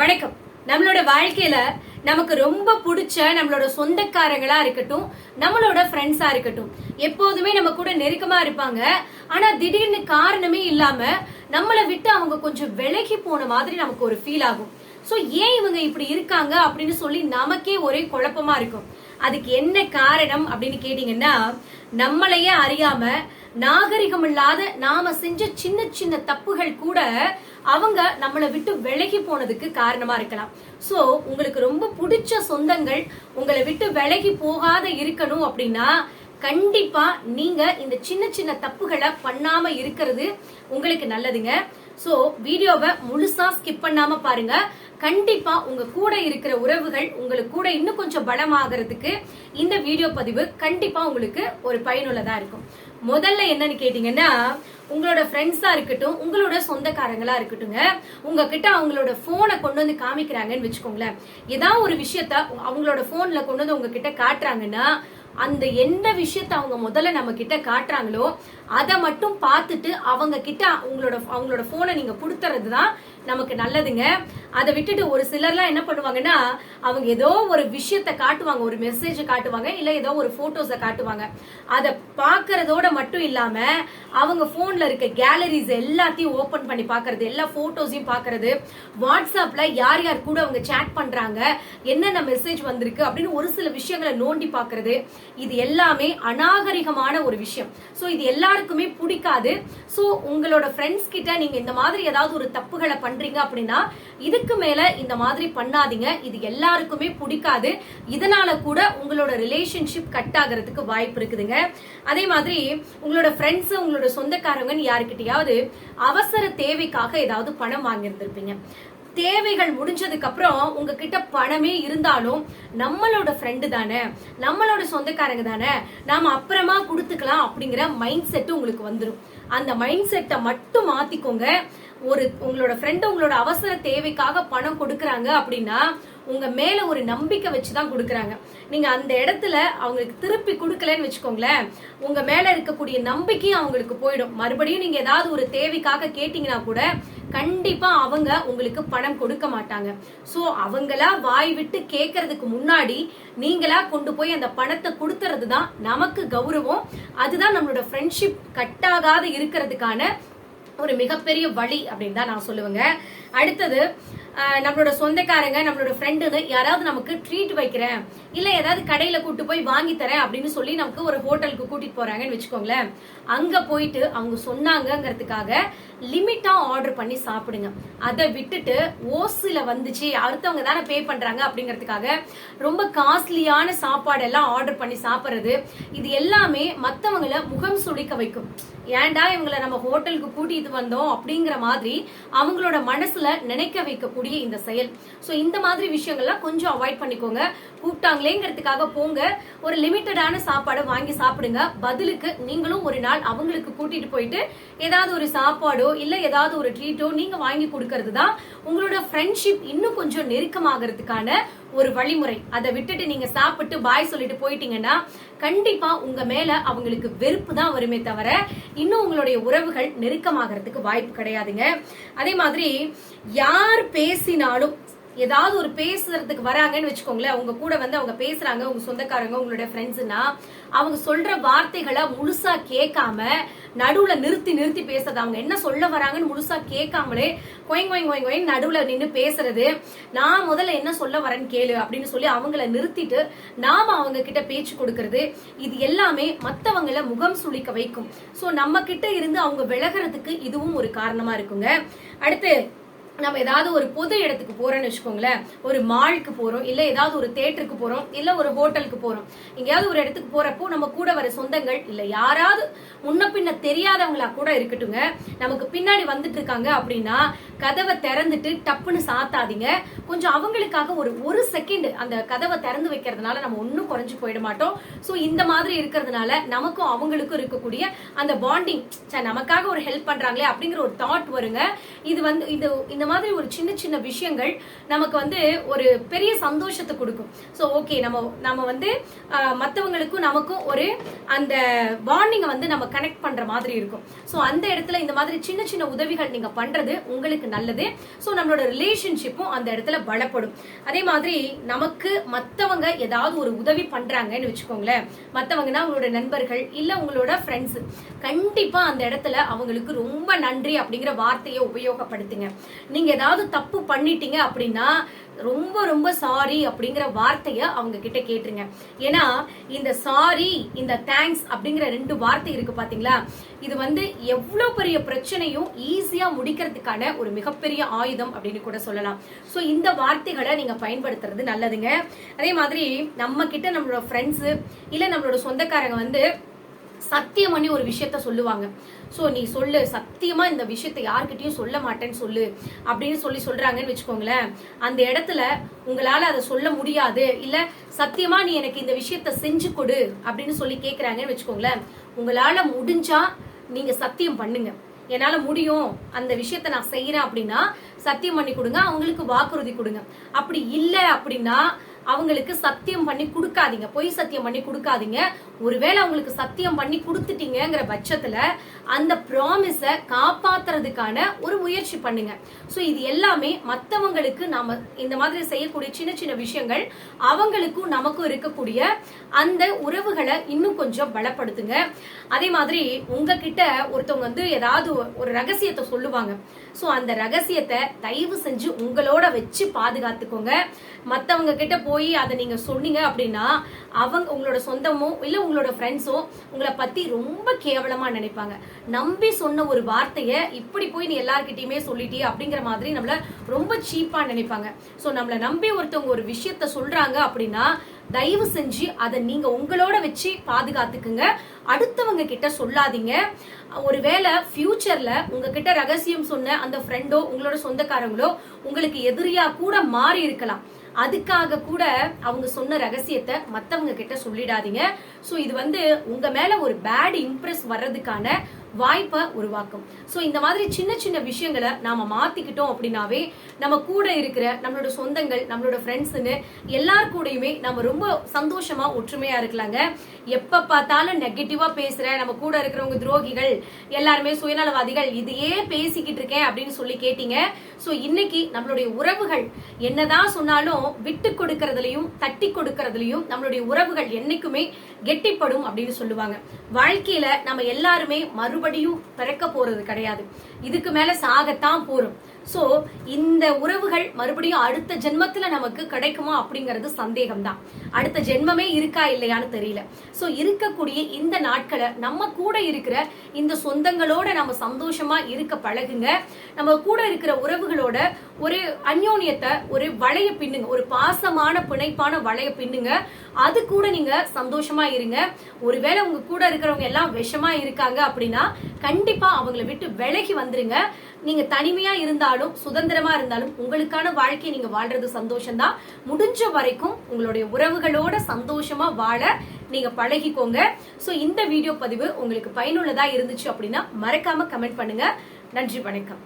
வணக்கம். நம்மளோட வாழ்க்கையில நமக்கு ரொம்ப பிடிச்ச நம்மளோட சொந்தக்காரங்களா இருக்கட்டும் நம்மளோட ஃப்ரெண்ட்ஸா இருக்கட்டும் எப்போதுமே நம்ம கூட நெருக்கமா இருப்பாங்க. ஆனா திடீர்னு காரணமே இல்லாம நம்மளை விட்டு அவங்க கொஞ்சம் விலகி போன மாதிரி நமக்கு ஒரு ஃபீல் ஆகும். சோ ஏன் இவங்க இப்படி இருக்காங்க அப்படின்னு சொல்லி நமக்கே ஒரே குழப்பமா இருக்கும். அதுக்கு என்ன காரணம் அப்படின்னு கேட்டீங்கன்னா நம்மளையே அறியாம நாகரிகம் இல்லாத நாம செஞ்ச சின்ன சின்ன தப்புகள் கூட அவங்க நம்மளை விட்டு விலகி போனதுக்கு காரணமா இருக்கலாம். ஸோ உங்களுக்கு ரொம்ப பிடிச்ச சொந்தங்கள் உங்களை விட்டு விலகி போகாத இருக்கணும் அப்படின்னா கண்டிப்பா நீங்க இந்த சின்ன சின்ன தப்புகளை பண்ணாம இருக்கிறது உங்களுக்கு நல்லதுங்க. ஸோ வீடியோவை முழுசா ஸ்கிப் பண்ணாம பாருங்க. கண்டிப்பா உங்க கூட இருக்கிற உறவுகள் உங்களுக்கு கூட இன்னும் கொஞ்சம் பலமாகறதுக்கு இந்த வீடியோ பதிவு கண்டிப்பா உங்களுக்கு ஒரு பயனுள்ளதா இருக்கும். முதல்ல என்னன்னு கேட்டீங்கன்னா உங்களோட ஃப்ரெண்ட்ஸா இருக்கட்டும் உங்களோட சொந்தக்காரங்களா இருக்கட்டுங்க உங்ககிட்ட அவங்களோட போனை கொண்டு வந்து காமிக்கிறாங்கன்னு வச்சுக்கோங்களேன். ஏதாவது ஒரு விஷயத்த அவங்களோட போன்ல கொண்டு வந்து உங்ககிட்ட காட்டுறாங்கன்னா அந்த எந்த விஷயத்த அவங்க முதல்ல நம்ம கிட்ட காட்டுறாங்களோ அதை மட்டும் பார்த்துட்டு அவங்க கிட்ட உங்களோட அவங்களோட போனை நீங்க கொடுத்துறது தான் நமக்கு நல்லதுங்க. அதை விட்டுட்டு ஒரு சிலர்லாம் என்ன பண்ணுவாங்கன்னா அவங்க ஏதோ ஒரு விஷயத்த காட்டுவாங்க ஒரு மெசேஜ் காட்டுவாங்க இல்ல ஏதோ ஒரு போட்டோஸை காட்டுவாங்க. அதை பாக்குறதோட மட்டும் இல்லாம அவங்க போன்ல இருக்க கேலரிஸ் எல்லாத்தையும் ஓபன் பண்ணி பாக்குறது எல்லா போட்டோஸையும் பாக்குறது வாட்ஸ்அப்ல யார் யார் கூட அவங்க சேட் பண்றாங்க என்னென்ன மெசேஜ் வந்திருக்கு அப்படின்னு ஒரு சில விஷயங்களை நோண்டி பாக்குறது இது எல்லாமே அநாகரிகமான ஒரு விஷயம். சோ இது எல்லாருக்குமே பிடிக்காது. சோ உங்களோட ஃப்ரெண்ட்ஸ் கிட்ட நீங்க இந்த மாதிரி ஏதாவது ஒரு தப்புகளை பண்றீங்க அப்படின்னா இதுக்கு மேல இந்த மாதிரி பண்ணாதீங்க. இது எல்லாருக்குமே பிடிக்காது. இதனால கூட உங்களோட ரிலேஷன்ஷிப் கட் ஆகிறதுக்கு வாய்ப்பு இருக்குதுங்க. அதே மாதிரி உங்களோட ஃப்ரெண்ட்ஸ் உங்களோட சொந்தக்காரங்கன்னு யாருக்கிட்டையாவது அவசர தேவைக்காக ஏதாவது பணம் வாங்கியிருந்திருப்பீங்க. தேவைகள் முடிஞ்சதுக்கு அப்புறம் உங்ககிட்ட பணமே இருந்தாலும் நம்மளோட ஃப்ரெண்டு தானே நம்மளோட சொந்தக்காரங்க தானே நாம அப்புறமா கொடுத்துக்கலாம் அப்படிங்கிற மைண்ட் செட் உங்களுக்கு வந்துடும் அந்த மைண்ட் செட்டை மட்டும் மாத்திக்கோங்க. ஒரு உங்களோட ஃப்ரெண்ட் உங்களோட அவசர தேவைக்காக பணம் கொடுக்குறாங்க அப்படின்னா உங்க மேல ஒரு நம்பிக்கை வச்சுதான் கொடுக்குறாங்க. நீங்க அந்த இடத்துல அவங்களுக்கு திருப்பி கொடுக்கலன்னு வச்சுக்கோங்களேன் உங்க மேல இருக்கக்கூடிய நம்பிக்கையும் அவங்களுக்கு போயிடும். மறுபடியும் நீங்க ஏதாவது ஒரு தேவைக்காக கேட்டீங்கன்னா கூட கண்டிப்பா அவங்க உங்களுக்கு பணம் கொடுக்க மாட்டாங்க. சோ அவங்களா வாய் விட்டு கேட்கறதுக்கு முன்னாடி நீங்களா கொண்டு போய் அந்த பணத்தை கொடுத்துறது தான் நமக்கு கௌரவம். அதுதான் நம்மளோட ஃப்ரெண்ட்ஷிப் கட்டாகாத இருக்கிறதுக்கான ஒரு மிகப்பெரிய வழி அப்படின்னு தான் நான் சொல்லுவேங்க. அடுத்தது நம்மளோட சொந்தக்காரங்க நம்மளோட ஃப்ரெண்டுன்னு யாராவது நமக்கு ட்ரீட் வைக்கிறேன். இல்ல ஏதாவது கடையில கூட்டு போய் வாங்கி தரேன் அப்படின்னு சொல்லி நமக்கு ஒரு ஹோட்டலுக்கு கூட்டிட்டு போறாங்கன்னு வச்சுக்கோங்களேன். அங்க போயிட்டு அவங்க சொன்னாங்கங்கிறதுக்காக லிமிட்டா ஆர்டர் பண்ணி சாப்பிடுங்க. அதை விட்டுட்டு ஓசில வந்துச்சு அடுத்தவங்க தானே பே பண்றாங்க அப்படிங்கிறதுக்காக ரொம்ப காஸ்ட்லியான சாப்பாடு எல்லாம் ஆர்டர் பண்ணி சாப்பிடுறது இது எல்லாமே மத்தவங்களை முகம் சுளிக்க வைக்கும். ஏன்டா இவங்கள நம்ம ஹோட்டலுக்கு கூட்டிட்டு வந்தோம் அப்படிங்கிற மாதிரி அவங்களோட மனசுல நினைக்க வைக்கக்கூடிய இந்த செயல். ஸோ இந்த மாதிரி விஷயங்கள்லாம் கொஞ்சம் அவாய்ட் பண்ணிக்கோங்க. கூப்பிட்டாங்களேங்கிறதுக்காக போங்க. ஒரு லிமிட்டடான சாப்பாடை வாங்கி சாப்பிடுங்க. பதிலுக்கு நீங்களும் ஒரு நாள் அவங்களுக்கு கூட்டிட்டு போயிட்டு ஏதாவது ஒரு சாப்பாடோ இல்ல ஏதாவது ஒரு ட்ரீட்டோ நீங்க வாங்கி கொடுக்கறது தான் உங்களோட ஃப்ரெண்ட்ஷிப் இன்னும் கொஞ்சம் நெருக்கமாகறதுக்கான ஒரு வழிமுறை. அதை விட்டுட்டு நீங்க சாப்பிட்டு பாய் சொல்லிட்டு போயிட்டீங்கன்னா கண்டிப்பா உங்க மேல அவங்களுக்கு வெறுப்பு தான் வருமே தவிர இன்னும் உங்களுடைய உறவுகள் நெருக்கமாகறதுக்கு வாய்ப்பு கிடையாதுங்க. அதே மாதிரி யார் பேசினாலும் ஏதாவது ஒரு பேசுறதுக்கு வராங்கன்னு வச்சுக்கோங்களேன். அவங்க கூட வந்து அவங்க பேசுறாங்க உங்க சொந்தக்காரங்க உங்களோட ஃப்ரெண்ட்ஸ்னா அவங்க சொல்ற வார்த்தைகளை முழுசா கேட்காம நடுவுல நிறுத்தி நிறுத்தி பேசுறது. அவங்க என்ன சொல்ல வராங்கன்னு முழுசா கேட்காமலே கொயங் கொயங் கொயங் கொயங் நடுவுல நின்று பேசுறது. நான் முதல்ல என்ன சொல்ல வரேன்னு கேளு அப்படின்னு சொல்லி அவங்கள நிறுத்திட்டு நாம அவங்க கிட்ட பேச்சு கொடுக்கறது. இது எல்லாமே மத்தவங்களை முகம் சுளிக்க வைக்கும். சோ நம்ம கிட்ட இருந்து அவங்க விலகிறதுக்கு இதுவும் ஒரு காரணமா இருக்குங்க. அடுத்து நம்ம ஏதாவது ஒரு பொது இடத்துக்கு போறோம்னு வச்சுக்கோங்களேன். ஒரு மாலுக்கு போறோம் இல்ல ஏதாவது ஒரு தேட்டருக்கு போறோம் இல்ல ஒரு ஹோட்டலுக்கு போறோம். எங்கேயாவது ஒரு இடத்துக்கு போறப்போ நம்ம கூட வர சொந்தங்கள் இல்ல யாராவது முன்ன பின்ன தெரியாதவங்களா கூட இருக்கட்டுங்க நமக்கு பின்னாடி வந்துட்டு இருக்காங்க அப்படின்னா கதவை திறந்துட்டு டப்புன்னு சாத்தாதீங்க. கொஞ்சம் அவங்களுக்காக ஒரு ஒரு செகண்ட் அந்த கதவை திறந்து வைக்கிறதுனால நம்ம ஒன்னும் குறைஞ்சு போயிட மாட்டோம். சோ இந்த மாதிரி இருக்கிறதுனால நமக்கும் அவங்களுக்கும் இருக்கக்கூடிய அந்த பாண்டிங் நமக்காக ஒரு ஹெல்ப் பண்றாங்களே அப்படிங்கிற ஒரு தாட் வருங்க. இது வந்து இது இந்த மாதிரி ஒரு சின்ன சின்ன விஷயங்கள் நமக்கு வந்து ஒரு பெரிய சந்தோஷத்தை கொடுக்கும். ஸோ ஓகே நம்ம நம்ம வந்து மற்றவங்களுக்கும் நமக்கும் ஒரு அந்த பாண்டிங்கை வந்து நம்ம கனெக்ட் பண்ணுற மாதிரி இருக்கும். ஸோ அந்த இடத்துல இந்த மாதிரி சின்ன சின்ன உதவிகள் நீங்கள் பண்ணுறது உங்களுக்கு நல்லது. ஸோ நம்மளோட ரிலேஷன்ஷிப்பும் அந்த இடத்துல பலப்படும். அதே மாதிரி நமக்கு மற்றவங்க ஏதாவது ஒரு உதவி பண்ணுறாங்கன்னு வச்சுக்கோங்களேன். மற்றவங்கனா உங்களோட நண்பர்கள் இல்லை உங்களோட ஃப்ரெண்ட்ஸு கண்டிப்பாக அந்த இடத்துல அவங்களுக்கு ரொம்ப நன்றி அப்படிங்கிற வார்த்தையை உபயோகப்படுத்துங்க. நீங்க ஏதாவது தப்பு பண்ணிட்டீங்க அப்படின்னா ரொம்ப ரொம்ப சாரி அப்படிங்கிற வார்த்தைய அவங்க கிட்ட கேட்டுருங்க. ஏன்னா இந்த சாரி இந்த தேங்க்ஸ் அப்படிங்கிற ரெண்டு வார்த்தை இருக்கு பாத்தீங்களா? இது வந்து எவ்வளவு பெரிய பிரச்சனையும் ஈஸியா முடிக்கிறதுக்கான ஒரு மிகப்பெரிய ஆயுதம் அப்படின்னு கூட சொல்லலாம். சோ இந்த வார்த்தைகளை நீங்க பயன்படுத்துறது நல்லதுங்க. அதே மாதிரி நம்ம கிட்ட நம்மளோட ஃப்ரெண்ட்ஸ் இல்ல நம்மளோட சொந்தக்காரங்க வந்து சத்தியம் பண்ணி ஒரு விஷயத்த சொல்லுவாங்க. ஸோ நீ சொல்லு. சத்தியமா இந்த விஷயத்த யாருக்கிட்டையும் சொல்ல மாட்டேன்னு சொல்லு. அப்படின்னு சொல்லி சொல்றாங்கன்னு வச்சுக்கோங்களேன். அந்த இடத்துல உங்களால அதை சொல்ல முடியாது. இல்ல சத்தியமா நீ எனக்கு இந்த விஷயத்த செஞ்சு கொடு. அப்படின்னு சொல்லி கேக்குறாங்கன்னு வச்சுக்கோங்களேன். உங்களால முடிஞ்சா நீங்க சத்தியம் பண்ணுங்க. என்னால முடியும் அந்த விஷயத்த நான் செய்யறேன் அப்படின்னா சத்தியம் பண்ணி கொடுங்க. அவங்களுக்கு வாக்குறுதி கொடுங்க. அப்படி இல்லை அப்படின்னா அவங்களுக்கு சத்தியம் பண்ணி கொடுக்காதீங்க. பொய் சத்தியம் பண்ணி கொடுக்காதீங்க. ஒருவேளை அவங்களுக்கு சத்தியம் பண்ணி கொடுத்துட்டீங்கிற பட்சத்துல அந்த ப்ராமிஸ காப்பாத்துறதுக்கான ஒரு முயற்சி பண்ணுங்க. ஸோ இது எல்லாமே மற்றவங்களுக்கு நாம இந்த மாதிரி செய்யக்கூடிய சின்ன சின்ன விஷயங்கள் அவங்களுக்கும் நமக்கும் இருக்கக்கூடிய அந்த உறவுகளை இன்னும் கொஞ்சம் பலப்படுத்துங்க. அதே மாதிரி உங்ககிட்ட ஒருத்தவங்க வந்து ஏதாவது ஒரு ரகசியத்தை சொல்லுவாங்க. ஸோ அந்த ரகசியத்தை தயவு செஞ்சு உங்களோட வச்சு பாதுகாத்துக்கோங்க. மற்றவங்க கிட்ட போய் அதை நீங்க சொன்னீங்க அப்படின்னா அவங்க உங்களோட சொந்தமோ இல்ல உங்களோட ஃப்ரெண்ட்ஸோ உங்களை பத்தி ரொம்ப கேவலமா நினைப்பாங்க. நம்பி சொன்ன ஒரு வார்த்தைய இப்படி போய் நீ எல்லார்கிட்டயுமே சொல்லிட்டியே அப்படிங்கிற மாதிரி நம்மள ரொம்ப சீப்பா நினைப்பாங்க. சோ நம்மள நம்பி ஒருத்தவங்க ஒரு விஷயத்த சொல்றாங்க அப்படின்னா தயவு செஞ்சு அதை நீங்க உங்களோட வச்சு பாதுகாத்துக்குங்க. அடுத்தவங்க கிட்ட சொல்லாதீங்க. ஒருவேளை ஃபியூச்சர்ல உங்ககிட்ட ரகசியம் சொன்ன அந்த ஃப்ரெண்டோ உங்களோட சொந்தக்காரங்களோ உங்களுக்கு எதிரியா கூட மாறி இருக்கலாம். அதுக்காக கூட அவங்க சொன்ன ரகசியத்தை மத்தவங்க கிட்ட சொல்லிடாதீங்க. சோ இது வந்து உங்க மேல ஒரு பேட் இம்ப்ரெஸ் வர்றதுக்கான வாய்ப்பை உருவாக்கும். ஸோ இந்த மாதிரி சின்ன சின்ன விஷயங்களை நாம மாத்திக்கிட்டோம் அப்படின்னாவே நம்ம கூட இருக்கிற நம்மளோட சொந்தங்கள் நம்மளோட ஃப்ரெண்ட்ஸ்னு எல்லார் கூடயுமே நம்ம ரொம்ப சந்தோஷமா ஒற்றுமையா இருக்கலாங்க. எப்ப பார்த்தாலும் நெகட்டிவா பேசுற நம்ம கூட இருக்கிறவங்க துரோகிகள் எல்லாருமே சுயநலவாதிகள் இதையே பேசிக்கிட்டு இருக்கேன் அப்படின்னு சொல்லி கேட்டீங்க. ஸோ இன்னைக்கு நம்மளுடைய உறவுகள் என்னதான் சொன்னாலும் விட்டு கொடுக்கறதுலையும் தட்டி கொடுக்கறதுலையும் நம்மளுடைய உறவுகள் என்னைக்குமே கெட்டிப்படும் அப்படின்னு சொல்லுவாங்க. வாழ்க்கையில நம்ம எல்லாருமே மறுபடியும் பிறக்க போறது கிடையாது. இதுக்கு மேல சாகத்தான் போறோம். சோ இந்த உறவுகள் மறுபடியும் அடுத்த ஜென்மத்துல நமக்கு கிடைக்குமா அப்படிங்கறது சந்தேகம் தான் அடுத்த ஜென்மமே இருக்கா இல்லையான்னு தெரியல. சோ இருக்கக்கூடிய இந்த நாட்களை நம்ம கூட இருக்கிற இந்த சொந்தங்களோட நம்ம சந்தோஷமா இருக்க பழகுங்க. நம்ம கூட இருக்கிற உறவுகளோட ஒரு அந்யோன்யத்தை ஒரு வளைய பின்னுங்க. ஒரு பாசமான பிணைப்பான வளைய பின்னுங்க. அது கூட நீங்க சந்தோஷமா இருங்க. ஒருவேளை உங்க கூட இருக்கிறவங்க எல்லாம் விஷமா இருக்காங்க அப்படின்னா கண்டிப்பா அவங்களை விட்டு விலகி வந்துருங்க. நீங்க தனிமையா இருந்தாலும் சுதந்திரமா இருந்தாலும் உங்களுக்கான வாழ்க்கையை நீங்க வாழ்றது சந்தோஷம்தான். முடிஞ்ச வரைக்கும் உங்களுடைய உறவுகளோட சந்தோஷமா வாழ நீங்க பழகிக்கோங்க. சோ இந்த வீடியோ பதிவு உங்களுக்கு பயனுள்ளதா இருந்துச்சு அப்படின்னா மறக்காம கமெண்ட் பண்ணுங்க. நன்றி வணக்கம்.